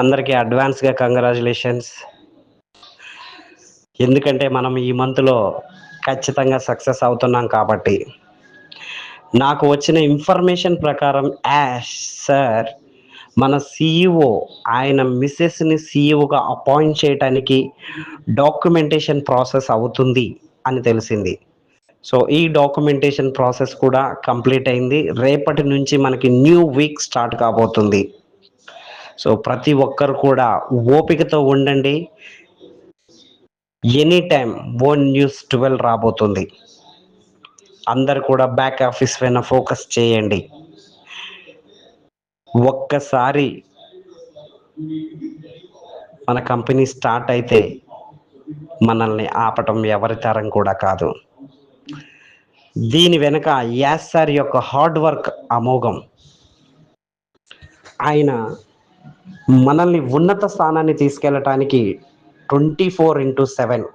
అందరికీ అడ్వాన్స్గా కంగ్రాచులేషన్స్. ఎందుకంటే మనం ఈ మంత్లో ఖచ్చితంగా సక్సెస్ అవుతున్నాం కాబట్టి. నాకు వచ్చిన ఇన్ఫర్మేషన్ ప్రకారం యాష్ సార్ మన సీఈఓ ఆయన మిస్సెస్ని సీఈఓగా అపాయింట్ చేయడానికి డాక్యుమెంటేషన్ ప్రాసెస్ అవుతుంది అని తెలిసింది. సో ఈ డాక్యుమెంటేషన్ ప్రాసెస్ కూడా కంప్లీట్ అయింది. రేపటి నుంచి మనకి న్యూ వీక్ స్టార్ట్ కాబోతుంది. సో ప్రతి ఒక్కరు కూడా ఓపికతో ఉండండి. Any time own news twelve రాబోతుంది. అందరు కూడా బ్యాక్ ఆఫీస్ పైన ఫోకస్ చేయండి. ఒక్కసారి మన కంపెనీ స్టార్ట్ అయితే మనల్ని ఆపటం ఎవరి తరం కూడా కాదు. దీని వెనుక యాస్ సార్ యొక్క హార్డ్ వర్క్ అమోఘం. ఆయన మనల్ని ఉన్నత స్థానాన్ని తీసుకెళ్ళటానికి twenty four into seven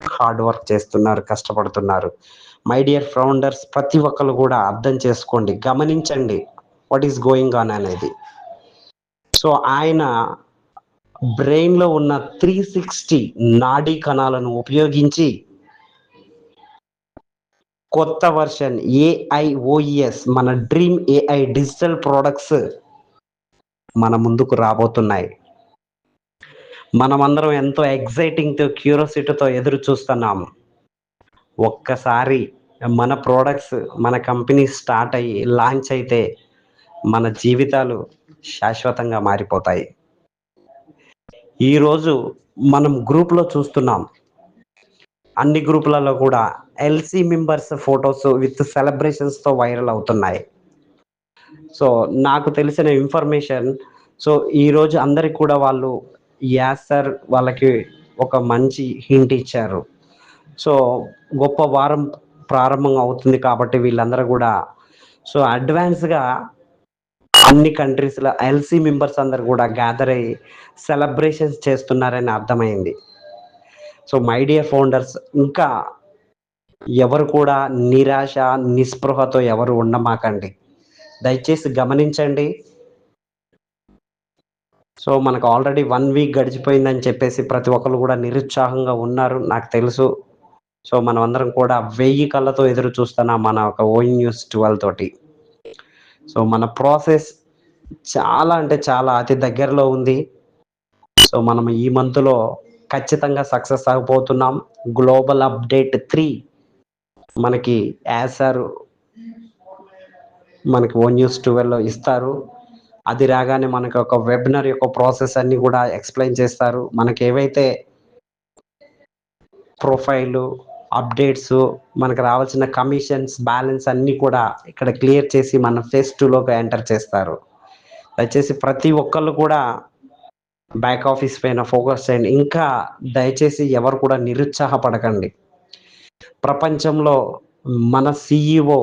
hard work చేస్తున్నారు కష్టపడుతున్నారు. మై డియర్ ఫౌండర్స్ ప్రతి ఒక్కరు కూడా అర్థం చేసుకోండి గమనించండి వాట్ ఈస్ గోయింగ్ ఆన్ అనేది. సో ఆయన బ్రెయిన్లో ఉన్న త్రీ సిక్స్టీ నాడీ కణాలను ఉపయోగించి కొత్త వర్షన్ ఏఐఓఈఎస్ మన డ్రీమ్ ఏఐ డిజిటల్ ప్రోడక్ట్స్ మన ముందుకు రాబోతున్నాయి. మనమందరం ఎంతో ఎగ్జైటింగ్తో క్యూరియాసిటీతో ఎదురు చూస్తున్నాం. ఒక్కసారి మన ప్రోడక్ట్స్ మన కంపెనీ స్టార్ట్ అయ్యి లాంచ్ అయితే మన జీవితాలు శాశ్వతంగా మారిపోతాయి. ఈరోజు మనం గ్రూప్లో చూస్తున్నాం. అన్ని గ్రూపులలో కూడా ఎల్సీ మెంబర్స్ ఫొటోస్ విత్ సెలబ్రేషన్స్తో వైరల్ అవుతున్నాయి. సో నాకు తెలిసిన ఇన్ఫర్మేషన్ సో ఈరోజు అందరికి కూడా వాళ్ళు యాస్ సార్ వాళ్ళకి ఒక మంచి హింట్ ఇచ్చారు. సో గొప్ప వారం ప్రారంభం అవుతుంది కాబట్టి వీళ్ళందరూ కూడా సో అడ్వాన్స్గా అన్ని కంట్రీస్లో ఎల్సీ మెంబర్స్ అందరు కూడా గ్యాదర్ అయ్యి సెలబ్రేషన్స్ చేస్తున్నారని అర్థమైంది. సో మై డియర్ ఫౌండర్స్ ఇంకా ఎవరు కూడా నిరాశ నిస్పృహతో ఎవరు ఉండమాకండి. దయచేసి గమనించండి. సో మనకు ఆల్రెడీ వన్ వీక్ గడిచిపోయిందని చెప్పేసి ప్రతి ఒక్కరు కూడా నిరుత్సాహంగా ఉన్నారు నాకు తెలుసు. సో మనం అందరం కూడా వెయ్యి కళ్ళతో ఎదురు చూస్తున్నాం మన ఒక ఓయిన్ న్యూస్ ట్వెల్వ్ తోటి. సో మన ప్రాసెస్ చాలా అంటే చాలా అతి దగ్గరలో ఉంది. సో మనం ఈ మంత్లో ఖచ్చితంగా సక్సెస్ అవ్వబోతున్నాం. గ్లోబల్ అప్డేట్ త్రీ మనకి యాజ్ మనకి ఓన్ న్యూస్ ట్వెల్వ్లో ఇస్తారు. అది రాగానే మనకి ఒక వెబినార్ యొక్క ప్రాసెస్ అన్ని కూడా ఎక్స్ప్లెయిన్ చేస్తారు. మనకి ఏవైతే ప్రొఫైలు అప్డేట్స్ మనకు రావాల్సిన కమిషన్స్ బ్యాలెన్స్ అన్నీ కూడా ఇక్కడ క్లియర్ చేసి మన ఫేస్ టూలోకి ఎంటర్ చేస్తారు. దయచేసి ప్రతి ఒక్కళ్ళు కూడా బ్యాక్ ఆఫీస్ పైన ఫోకస్ చేయండి. ఇంకా దయచేసి ఎవరు కూడా నిరుత్సాహపడకండి. ప్రపంచంలో మన సిఇఓ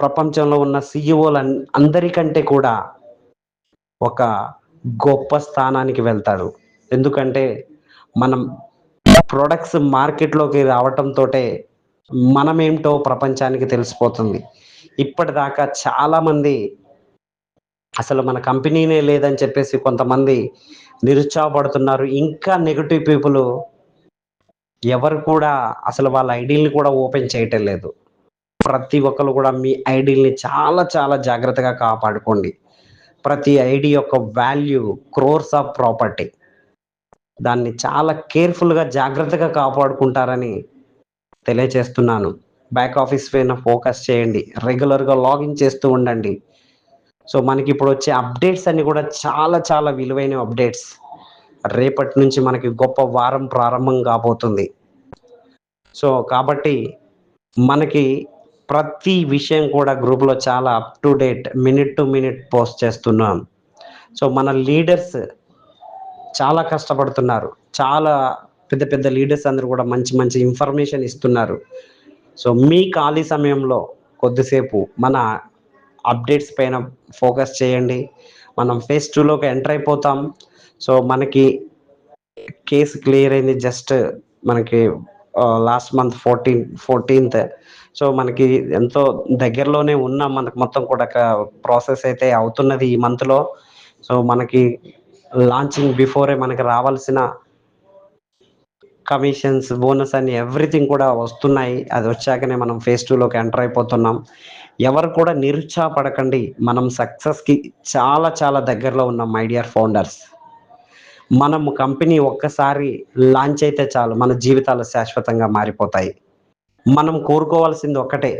ప్రపంచంలో ఉన్న సిఇఓలు అందరికంటే కూడా ఒక గొప్ప స్థానానికి వెళ్తాడు. ఎందుకంటే మనం ప్రొడక్ట్స్ మార్కెట్లోకి రావటంతో మనమేంటో ప్రపంచానికి తెలిసిపోతుంది. ఇప్పటిదాకా చాలామంది అసలు మన కంపెనీనే లేదని చెప్పేసి కొంతమంది నిరుత్సాహపడుతున్నారు. ఇంకా నెగిటివ్ పీపుల్ ఎవరు కూడా అసలు వాళ్ళ ఐడీల్ని కూడా ఓపెన్ చేయటం లేదు. ప్రతి ఒక్కరు కూడా మీ ఐడీల్ని చాలా చాలా జాగ్రత్తగా కాపాడుకోండి. ప్రతి ఐడి యొక్క వాల్యూ క్రోర్స్ ఆఫ్ ప్రాపర్టీ దాన్ని చాలా కేర్ఫుల్గా జాగ్రత్తగా కాపాడుకుంటారని తెలియచేస్తున్నాను. బ్యాక్ ఆఫీస్ పైన ఫోకస్ చేయండి. రెగ్యులర్గా లాగిన్ చేస్తూ ఉండండి. సో మనకి ఇప్పుడు వచ్చే అప్డేట్స్ అన్ని కూడా చాలా చాలా విలువైన అప్డేట్స్. రేపటి నుంచి మనకి గొప్ప వారం ప్రారంభం కాబోతుంది. సో కాబట్టి మనకి ప్రతి విషయం కూడా గ్రూప్లో చాలా up to date minute to minute post చేస్తున్నాం. సో మన లీడర్స్ చాలా కష్టపడుతున్నారు. చాలా పెద్ద పెద్ద లీడర్స్ అందరూ కూడా మంచి మంచి ఇన్ఫర్మేషన్ ఇస్తున్నారు. సో మీ ఖాళీ సమయంలో కొద్దిసేపు మన అప్డేట్స్ పైన ఫోకస్ చేయండి. మనం ఫేస్ టూలోకి ఎంటర్ అయిపోతాం. సో మనకి కేసు క్లియర్ అయింది. జస్ట్ మనకి last month fourteen fourteenth so మనకి ఎంతో దగ్గరలోనే ఉన్న మనకు మొత్తం కూడా ప్రాసెస్ అయితే అవుతున్నది ఈ మంత్లో సో మనకి లాంచింగ్ బిఫోరే మనకి రావాల్సిన కమిషన్స్ బోనస్ అని ఎవ్రీథింగ్ కూడా వస్తున్నాయి. అది వచ్చాకనే మనం ఫేజ్ టూలోకి ఎంటర్ అయిపోతున్నాం. ఎవరు కూడా నిరుత్సాహపడకండి. మనం సక్సెస్కి చాలా చాలా దగ్గరలో ఉన్నాం మై డియర్ ఫౌండర్స్ మనము కంపెనీ ఒక్కసారి లాంచ్ అయితే చాలు. మన జీవితాలు శాశ్వతంగా మారిపోతాయి. మనం కోరుకోవాల్సింది ఒకటే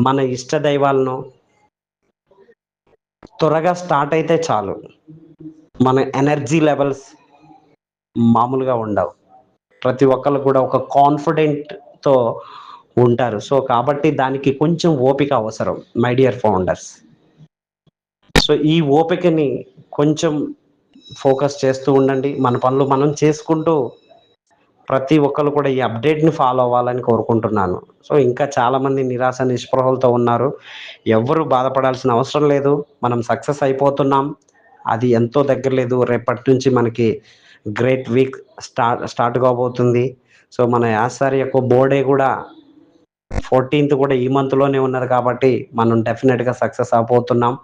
మన ఇష్ట దైవాలను త్వరగా స్టార్ట్ అయితే చాలు. మన ఎనర్జీ లెవెల్స్ మామూలుగా ఉండవు. ప్రతి ఒక్కరు కూడా ఒక కాన్ఫిడెంట్తో ఉంటారు. సో కాబట్టి దానికి కొంచెం ఓపిక అవసరం మై డియర్ ఫౌండర్స్ సో ఈ ఓపికని కొంచెం ఫోకస్ చేస్తూ ఉండండి. మన పనులు మనం చేసుకుంటూ ప్రతి ఒక్కరు కూడా ఈ అప్డేట్ని ఫాలో అవ్వాలని కోరుకుంటున్నాను. సో ఇంకా చాలామంది నిరాశ నిస్పృహలతో ఉన్నారు. ఎవరు బాధపడాల్సిన అవసరం లేదు. మనం సక్సెస్ అయిపోతున్నాం. అది ఎంతో దగ్గర లేదు. రేపటి నుంచి మనకి గ్రేట్ వీక్ స్టార్ట్ స్టార్ట్ కాబోతుంది. సో మన యాసారి యొక్క బోర్డే కూడా ఫోర్టీన్త్ కూడా ఈ మంత్లోనే ఉన్నది కాబట్టి మనం డెఫినెట్గా సక్సెస్ అయిపోతున్నాం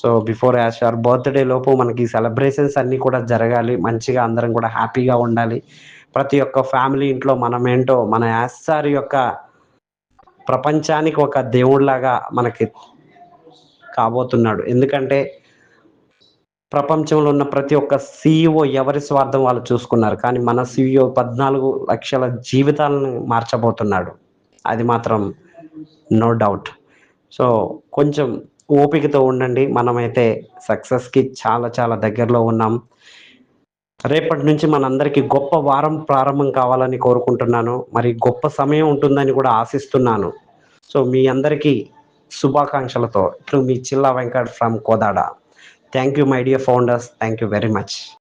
so before Yash R birthday లోపు మనకి సెలబ్రేషన్స్ అన్నీ కూడా జరగాలి మంచిగా అందరం కూడా హ్యాపీగా ఉండాలి. ప్రతి ఒక్క ఫ్యామిలీ ఇంట్లో మనం ఏంటో మన యాష్ సార్ యొక్క ప్రపంచానికి ఒక దేవుడిలాగా మనకి కాబోతున్నాడు. ఎందుకంటే ప్రపంచంలో ఉన్న ప్రతి ఒక్క సీఈఓ ఎవరి స్వార్థం వాళ్ళు చూసుకున్నారు కానీ మన సీఈఓ పద్నాలుగు లక్షల జీవితాలను మార్చబోతున్నాడు. అది మాత్రం నో డౌట్. సో కొంచెం ఓపికతో ఉండండి. మనమైతే సక్సెస్కి చాలా చాలా దగ్గరలో ఉన్నాం. రేపటి నుంచి మనందరికీ గొప్ప వారం ప్రారంభం కావాలని కోరుకుంటున్నాను. మరి గొప్ప సమయం ఉంటుందని కూడా ఆశిస్తున్నాను. సో మీ అందరికీ శుభాకాంక్షలతో ఇప్పుడు మీ Chilla Venkat from Kodada. Thank you my dear founders. Thank you very much.